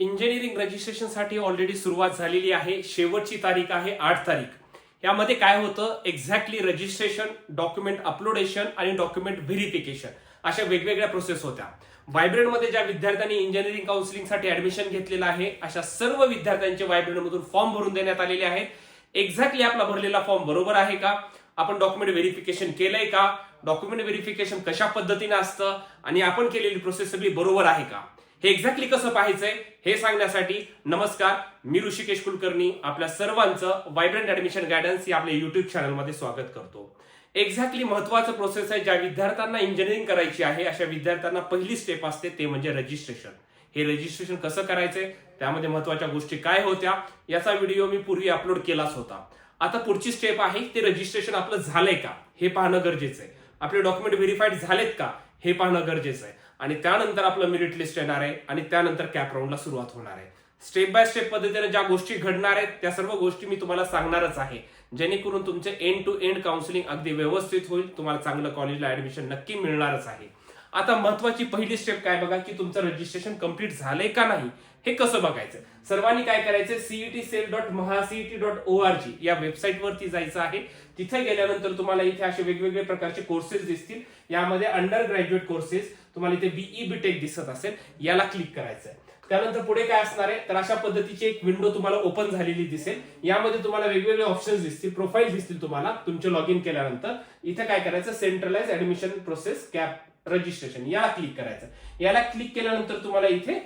Engineering रजिस्ट्रेशनसाठी already सुरुवात झालेली आहे. शेवटची तारीख आहे आठ तारीख. यामध्ये काय होतं? एक्झॅक्टली रजिस्ट्रेशन डॉक्युमेंट अपलोडेशन आणि डॉक्युमेंट व्हेरिफिकेशन अशा वेगवेगळ्या प्रोसेस होत्या. व्हायब्रंटमध्ये ज्या विद्यार्थ्यांनी इंजिनिअरिंग काउन्सिलिंगसाठी ऍडमिशन घेतलेलं आहे अशा सर्व विद्यार्थ्यांचे व्हायब्रंटमधून फॉर्म भरून देण्यात आलेले आहेत. एक्झॅक्टली आपला भरलेला फॉर्म बरोबर आहे का? आपण डॉक्युमेंट व्हेरिफिकेशन केलंय का? डॉक्युमेंट व्हेरिफिकेशन कशा पद्धतीने असतं? आणि आपण केलेली प्रोसेस सगळी बरोबर आहे का? हे एक्झॅक्टली कसं पाहायचंय हे सांगण्यासाठी नमस्कार मी ऋषिकेश कुलकर्णी आपल्या सर्वांचं व्हायब्रंट ऍडमिशन गायडन्स या आपल्या युट्यूब चॅनलमध्ये स्वागत करतो. एक्झॅक्टली महत्वाचं प्रोसेस आहे ज्या विद्यार्थ्यांना इंजिनिअरिंग करायची आहे अशा विद्यार्थ्यांना पहिली स्टेप असते ते म्हणजे रजिस्ट्रेशन हे रजिस्ट्रेशन कसं करायचंय त्यामध्ये महत्त्वाच्या गोष्टी काय होत्या याचा व्हिडिओ मी पूर्वी अपलोड केलाच होता. आता पुढची स्टेप आहे ते रजिस्ट्रेशन आपलं झालंय का? हे पाहणं गरजेचं आहे. आपले डॉक्युमेंट व्हेरीफाईड झालेत का? हे पाहणं गरजेचं आहे. आणि त्यानंतर आपलं मेरिट लिस्ट येणार आहे आणि त्यानंतर कॅप राऊंडला सुरुवात होणार आहे. स्टेप बाय स्टेप पद्धतीने ज्या गोष्टी घडणार आहेत त्या सर्व गोष्टी मी तुम्हाला सांगणारच आहे. जेणेकरून तुमचे एंड टू एंड काउन्सिलिंग अगदी व्यवस्थित होईल तुम्हाला चांगलं कॉलेजला ऍडमिशन नक्की मिळणारच आहे. आता महत्वाची पहिली स्टेप काय बघा की तुमचं रजिस्ट्रेशन कंप्लीट झालंय का नाही हे कसं बघायचं? सर्वांनी काय करायचं? CET cell dot MahaCET dot O R G या वेबसाईट वरती जायचं आहे. तिथे गेल्यानंतर तुम्हाला इथे असे वेगवेगळे प्रकारचे कोर्सेस दिसतील. यामध्ये अंडर ग्रॅज्युएट कोर्सेस तुम्हाला इथे बीई बीटेक दिसत असेल याला क्लिक करायचं आहे त्यानंतर पुढे काय असणार आहे? तर अशा पद्धतीची एक विंडो तुम्हाला ओपन झालेली दिसेल. यामध्ये तुम्हाला वेगवेगळे ऑप्शन्स दिसतील प्रोफाईल दिसतील तुम्हाला तुमचे लॉग इन केल्यानंतर. इथे काय करायचं? Centralise admission process CAP registration याला क्लिक करायचं. याला क्लिक केल्यानंतर तुम्हाला इथे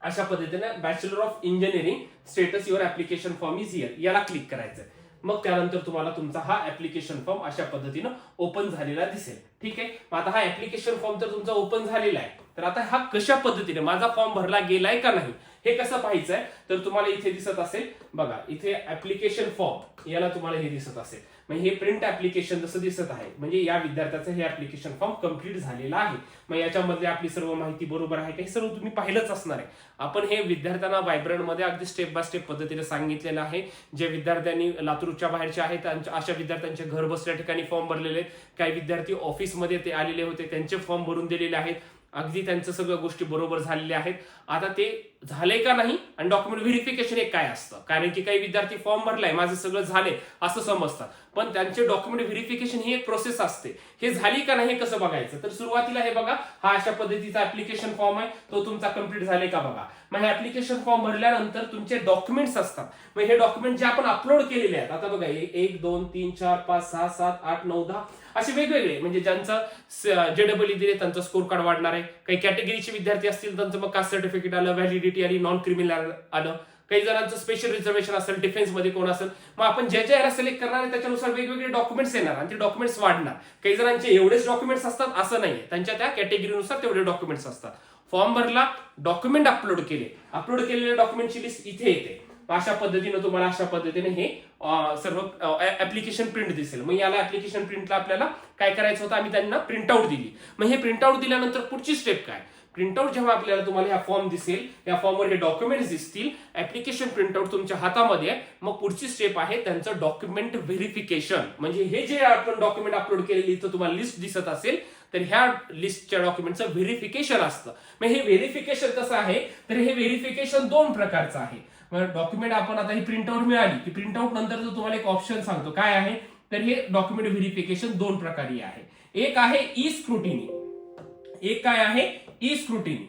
अशा पद्धतीने bachelor of engineering status your application form is here याला क्लिक करायचं मग त्यानंतर तुम्हाला तुमचा हा ऍप्लिकेशन फॉर्म अशा पद्धतीनं ओपन झालेला दिसेल. ठीक आहे? मग आता हा ऍप्लिकेशन फॉर्म तर तुमचा ओपन झालेला आहे. तर आता हा कशा पद्धतीने माझा फॉर्म भरला गेलाय का नाही? हे कसं पाहायचंय? तर तुम्हाला इथे दिसत असेल बघा इथे ऍप्लिकेशन फॉर्म याला तुम्हाला हे दिसत असेल. म्हणजे हे प्रिंट ऍप्लिकेशन जसं दिसत आहे म्हणजे या विद्यार्थ्याचं हे ऍप्लिकेशन फॉर्म कंप्लीट झालेलं आहे. मग याच्यामध्ये आपली सर्व माहिती बरोबर आहे का? हे सर्व तुम्ही पाहिलंच असणार आहे. आपण हे विद्यार्थ्यांना व्हायब्रंटमध्ये अगदी स्टेप बाय स्टेप पद्धतीने सांगितलेलं आहे. जे विद्यार्थ्यांनी लातूरच्या बाहेरचे आहेत त्यांच्या अशा विद्यार्थ्यांचे घर बसल्या ठिकाणी फॉर्म भरलेले आहेत. काही विद्यार्थी ऑफिसमध्ये ते आलेले होते त्यांचे फॉर्म भरून दिलेले आहेत. अगदी त्यांचं सगळ्या गोष्टी बरोबर झालेल्या आहेत. आता ते झाले का नाही? आणि डॉक्युमेंट व्हेरिफिकेशन एक काय असतं? कारण की काही विद्यार्थी फॉर्म भरलाय माझं सगळं झाले असं समजतात. पण त्यांचे डॉक्युमेंट व्हेरिफिकेशन ही एक प्रोसेस असते. हे झाली का नाही हे कसं बघायचं? तर सुरुवातीला हे बघा हा अशा पद्धतीचा ऍप्लिकेशन फॉर्म आहे तो तुमचा कंप्लीट झाले का बघा? मग हे ऍप्लिकेशन फॉर्म भरल्यानंतर तुमचे डॉक्युमेंट्स असतात. मग हे डॉक्युमेंट जे आपण अपलोड केलेले आहेत आता बघा हे एक दोन तीन चार पाच सहा सात आठ नऊ दहा असे वेगवेगळे म्हणजे ज्यांचं जे डबल दिले त्यांचं स्कोर कार्ड वाढणार आहे. काही कॅटेगरीचे विद्यार्थी असतील त्यांचं मग कास्ट सर्टिफिकेट आलं व्हॅलिडिटी आली नॉन क्रिमिनल आलं. काही जणांचं स्पेशल रिझर्वेशन असेल डिफेन्समध्ये कोण असेल मग आपण ज्या याला सिलेक्ट करणार आहे त्याच्यानुसार वेगवेगळे डॉक्युमेंट्स येणार आणि ते डॉक्युमेंट्स वाढणार. काही जणांचे एवढेच डॉक्युमेंट्स असतात असं नाहीये. त्यांच्या त्या कॅटेगरीनुसार तेवढे डॉक्युमेंट्स असतात. फॉर्म भरला डॉक्युमेंट अपलोड केले. अपलोड केलेल्या डॉक्युमेंटची लिस्ट इथे येते. अशा पद्धतीने तुम्हाला अशा पद्धतीने हे सर्व ऍप्लिकेशन प्रिंट दिसेल. मग याला ऍप्लिकेशन प्रिंटला आपल्याला काय करायचं होतं? आम्ही त्यांना प्रिंटआउट दिली. मग हे प्रिंटआउट दिल्यानंतर पुढची स्टेप काय? प्रिंटआउट जेव्हा आपल्याला तुम्हाला ह्या फॉर्म दिसेल या फॉर्मवर हे डॉक्युमेंट्स दिसतील ऍप्लिकेशन प्रिंटआउट तुमच्या हातामध्ये आहे. मग पुढची स्टेप आहे त्यांचं डॉक्युमेंट व्हेरिफिकेशन म्हणजे हे जे आपण डॉक्युमेंट अपलोड केलेली इथं तुम्हाला लिस्ट दिसत असेल तर ह्या लिस्टच्या डॉक्युमेंटचं व्हेरिफिकेशन असतं. मग हे व्हेरिफिकेशन कसं आहे? तर हे व्हेरिफिकेशन दोन प्रकारचं आहे. डॉक्युमेंट आपण आता ही प्रिंटआउट मिळाली. की प्रिंटआउट नंतर जो तुम्हाला एक ऑप्शन सांगतो. काय आहे? तर हे डॉक्युमेंट व्हेरिफिकेशन दोन प्रकारे आहे. एक आहे ई स्क्रुटिनी एक काय आहे? ई स्क्रुटिनी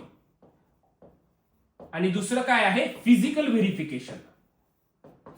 आणि दुसरं काय आहे? फिजिकल व्हेरिफिकेशन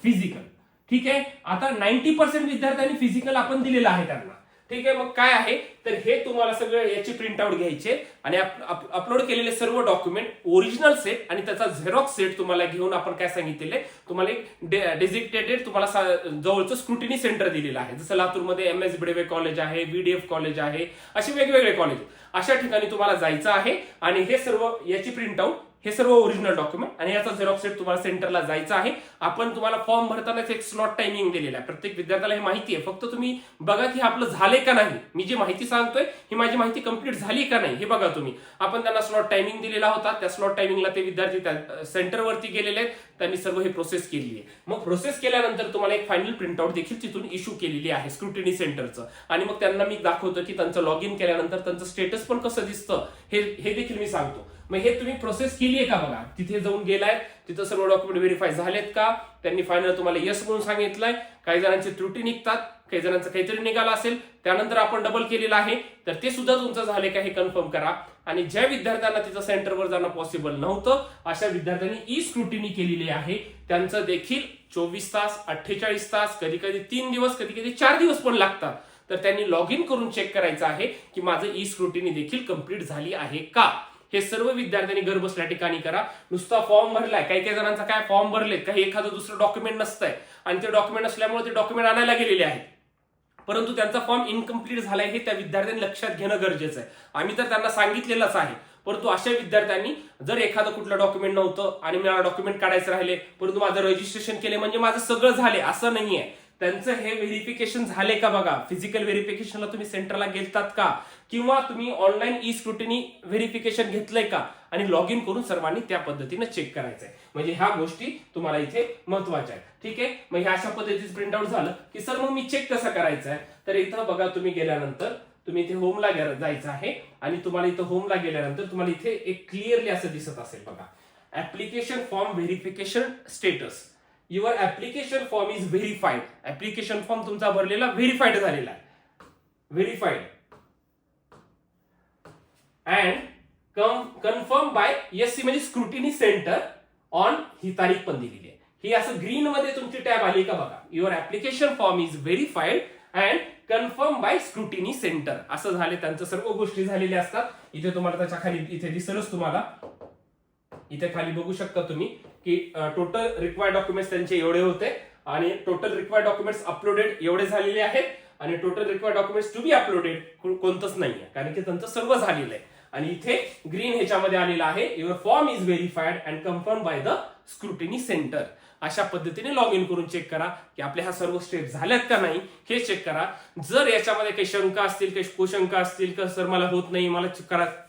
फिजिकल ठीक आहे? आता नाईन्टी पर्सेंट विद्यार्थ्यांनी फिजिकल आपण दिलेलं आहे त्यांना. ठीक आहे मग काय आहे? तर हे तुम्हाला सगळं याची प्रिंटआउट घ्यायचे आणि अपलोड केलेले सर्व डॉक्युमेंट ओरिजिनल सेट आणि त्याचा झेरॉक्स सेट तुम्हाला घेऊन आपण काय सांगितलेले? तुम्हाला एक डेजिग्नेटेड तुम्हाला जवळचं स्क्रुटिनी सेंटर दिलेलं आहे. जसं लातूरमध्ये एम एस बिडेवे कॉलेज आहे बीडीएफ कॉलेज आहे असे वेगवेगळे कॉलेज अशा ठिकाणी तुम्हाला जायचं आहे आणि हे सर्व याची प्रिंटआउट हे सर्व ओरिजिनल डॉक्युमेंट आणि याचा झेरॉक्स सेट तुम्हाला सेंटरला जायचं आहे. आपण तुम्हाला फॉर्म भरतानाच एक स्लॉट टायमिंग दिलेला आहे. प्रत्येक विद्यार्थ्याला हे माहिती आहे. फक्त तुम्ही बघा की आपलं झालंय का नाही. मी जी माहिती सांगतोय ही माझी माहिती कंप्लीट झाली का नाही हे बघा तुम्ही. आपण त्यांना स्लॉट टायमिंग दिलेला होता. त्या स्लॉट टायमिंगला ते विद्यार्थी सेंटरवरती गेलेले आहेत. त्यांनी सर्व हे प्रोसेस केलेली आहे. मग प्रोसेस केल्यानंतर तुम्हाला एक फायनल प्रिंटआउट देखील तिथून इश्यू केलेली आहे स्क्रुटिनी सेंटरचं आणि मग त्यांना मी दाखवतो की त्यांचं लॉग इन केल्यानंतर त्यांचं स्टेटस पण कसं दिसतं हे हे देखील मी सांगतो. मग हे तुम्ही प्रोसेस केली आहे का बघा? तिथे जाऊन गेलाय तिथं सर्व डॉक्युमेंट व्हेरीफाय झालेत का? त्यांनी फायनल तुम्हाला येस म्हणून सांगितलंय. काही जणांची त्रुटी निघतात काही जणांचं काहीतरी निघालं असेल त्यानंतर आपण डबल केलेलं आहे. तर ते सुद्धा तुमचं झाले का हे कन्फर्म करा. आणि ज्या विद्यार्थ्यांना तिथं सेंटरवर जाणं पॉसिबल नव्हतं अशा विद्यार्थ्यांनी ई स्क्रुटिनी केलेली आहे. त्यांचं देखील चोवीस तास अठ्ठेचाळीस तास कधी कधी तीन दिवस कधी कधी चार दिवस पण लागतात. तर त्यांनी लॉग इन करून चेक करायचं आहे की माझं ई स्क्रुटिनी देखील कंप्लीट झाली आहे का? हे सर्व विद्यार्थ्यांनी घर बसल्या ठिकाणी करा. नुसता फॉर्म भरलाय. काही काही जणांचा काय फॉर्म भरलेत काही एखादं दुसरं डॉक्युमेंट नसतंय. आणि ते डॉक्युमेंट असल्यामुळे ते डॉक्युमेंट आणायला गेलेले आहेत. परंतु त्यांचा फॉर्म इनकम्प्लीट झालाय हे त्या विद्यार्थ्यांनी लक्षात घेणं गरजेचं आहे. आम्ही तर त्यांना सांगितलेलंच आहे. परंतु अशा विद्यार्थ्यांनी जर एखादं कुठलं डॉक्युमेंट नव्हतं आणि मला डॉक्युमेंट काढायचं राहिले परंतु माझं रजिस्ट्रेशन केले म्हणजे माझं सगळं झाले असं नाही आहे त्यांचं हे व्हेरिफिकेशन झाले का बघा? फिजिकल व्हेरिफिकेशनला तुम्ही सेंटरला गेलतात का? किंवा तुम्ही ऑनलाईन ई स्क्रुटिनी व्हेरिफिकेशन घेतलंय का? आणि लॉग इन करून सर्वांनी त्या पद्धतीने चेक करायचंय. म्हणजे ह्या गोष्टी तुम्हाला इथे महत्त्वाच्या आहेत. ठीक आहे? मग ह्या अशा पद्धतीचं प्रिंट आउट झालं की सर मग मी चेक कसं करायचं आहे तर इथं बघा तुम्ही गेल्यानंतर तुम्ही इथे होमला जायचं आहे आणि तुम्हाला इथं होमला गेल्यानंतर तुम्हाला इथे एक क्लिअरली असं दिसत असेल बघा. Application form verification status your application form is verified application form तुमचा भरलेला व्हेरीफाईड झालेला आहे. Verified and confirm by S C म्हणजे स्क्रुटिनी सेंटर ऑन ही तारीख पण दिलेली आहे. ही असं ग्रीन मध्ये तुमची टॅब आली का बघा. Your application form is verified and confirm by scrutiny centre असं झाले त्यांचं सर्व गोष्टी झालेल्या असतात. इथे तुम्हाला त्याच्याखाली इथे दिसलच तुम्हाला. इथे खाली बघू शकता तुम्ही. की टोटल रिक्वायर्ड डॉक्युमेंट्स त्यांचे एवढे होते आणि टोटल रिक्वायर्ड डॉक्युमेंट्स अपलोडेड एवढे झालेले आहेत आणि total required documents to be uploaded कोणतंच नाहीये. कारण की त्यांचं सर्व झालेलं आहे. आणि इथे ग्रीन ह्याच्यामध्ये आलेलं आहे your form is verified and confirm by the scrutiny centre अशा पद्धतीने लॉग इन करून चेक करा की आपल्या ह्या सर्व स्टेप झाल्यात का नाही हे चेक करा. जर याच्यामध्ये काही शंका असतील काही कुशंका असतील का सर मला होत नाही मला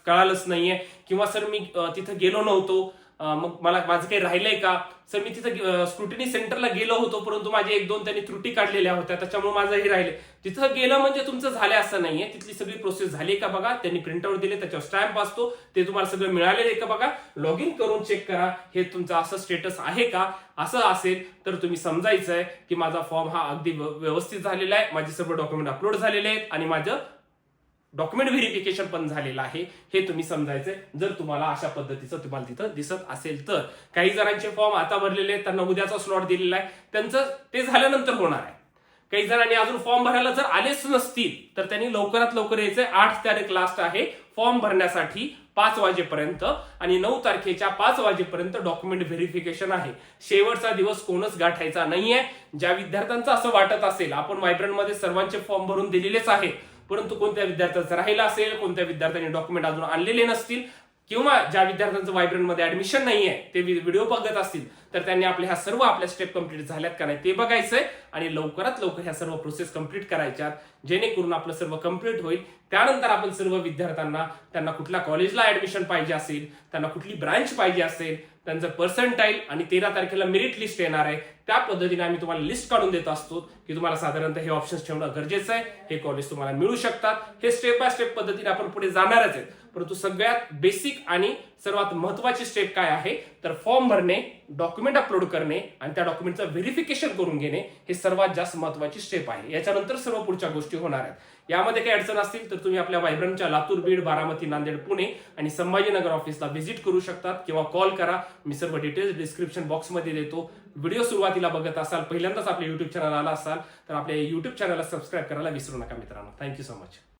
कळालंच नाहीये. किंवा सर मी तिथं गेलो नव्हतो. मग मला माझं काही राहिलंय का? सर मी तिथं स्क्रुटिनी सेंटरला गेलो होतो परंतु माझे एक दोन त्यांनी त्रुटी काढलेल्या होत्या त्याच्यामुळे माझं हे राहिले तिथं गेलं म्हणजे तुमचं झालं असं नाहीये. तिथली सगळी प्रोसेस झाली का बघा? त्यांनी प्रिंटआउट दिले त्याच्यावर स्टॅम्प असतो ते तुम्हाला सगळं मिळालेलं आहे का बघा? लॉग इन करून चेक करा. हे तुमचं असं स्टेटस आहे का? असं असेल तर तुम्ही समजायचं आहे की माझा फॉर्म हा अगदी व्यवस्थित झालेला आहे. माझे सर्व डॉक्युमेंट अपलोड झालेले आहेत आणि माझं डॉक्युमेंट व्हेरिफिकेशन पण झालेलं आहे. हे तुम्ही समजायचंय. जर तुम्हाला अशा पद्धतीचं तुम्हाला तिथं दिसत असेल तर. काही जणांचे फॉर्म आता भरलेले आहेत त्यांना उद्याचा स्लॉट दिलेला आहे. त्यांचं ते झाल्यानंतर होणार आहे. काही जणांनी अजून फॉर्म भरायला जर आलेच नसतील तर त्यांनी लवकरात लवकर यायचंय. आठ तारीख लास्ट आहे. फॉर्म भरण्यासाठी पाच वाजेपर्यंत आणि नऊ तारखेच्या पाच वाजेपर्यंत डॉक्युमेंट व्हेरिफिकेशन आहे. शेवटचा दिवस कोणच गाठायचा नाहीये. ज्या विद्यार्थ्यांचं असं वाटत असेल आपण व्हायब्रंटमध्ये सर्वांचे फॉर्म भरून दिलेलेच आहेत. परंतु कोणत्या विद्यार्थ्याचं राहिलं असेल कोणत्या विद्यार्थ्यांनी डॉक्युमेंट अजून आणलेले नसतील किंवा ज्या विद्यार्थ्यांचं व्हायब्रंटमध्ये ऍडमिशन नाहीये ते व्हिडिओ बघत असतील तर त्यांनी आपल्या ह्या सर्व आपल्या स्टेप कंप्लीट झाल्यात का नाही ते बघायचंय आणि लवकरात लवकर ह्या सर्व प्रोसेस कंप्लीट करायच्यात जेणेकरून आपलं सर्व कंप्लीट होईल. त्यानंतर आपण सर्व विद्यार्थ्यांना त्यांना कुठल्या कॉलेजला ऍडमिशन पाहिजे असेल त्यांना कुठली ब्रांच पाहिजे असेल त्यांचं पर्सेंटाईल आणि तेरा तारखेला मेरिट लिस्ट येणार आहे. त्या पद्धतीने आम्ही तुम्हाला लिस्ट काढून देत असतो की तुम्हाला साधारणतः हे ऑप्शन्स ठेवणं गरजेचं आहे. हे कॉलेज तुम्हाला मिळू शकतात. हे स्टेप बाय स्टेप पद्धतीने आपण पुढे जाणारच आहेत. परंतु सगळ्यात बेसिक आणि सर्वात महत्वाची स्टेप काय आहे? तर फॉर्म भरणे डॉक्युमेंट अपलोड करणे आणि त्या डॉक्युमेंटचं व्हेरिफिकेशन करून घेणे हे सर्वात जास्त महत्वाची स्टेप आहे. याच्यानंतर सर्व पुढच्या गोष्टी होणार आहेत. यामध्ये काही अडचण असतील तर तुम्ही आपल्या वायब्रंटच्या लातूर बीड बारामती नांदेड पुणे आणि संभाजीनगर ऑफिसला व्हिजिट करू शकतात किंवा कॉल करा. मी सर्व डिटेल्स डिस्क्रिप्शन बॉक्समध्ये देतो. व्हिडिओ सुरुवातीला बघत असाल पहिल्यांदाच आपल्या युट्यूब चॅनल आला असाल तर आपल्या युट्यूब चॅनलला सबस्क्राईब करायला विसरू नका मित्रांनो. Thank you so much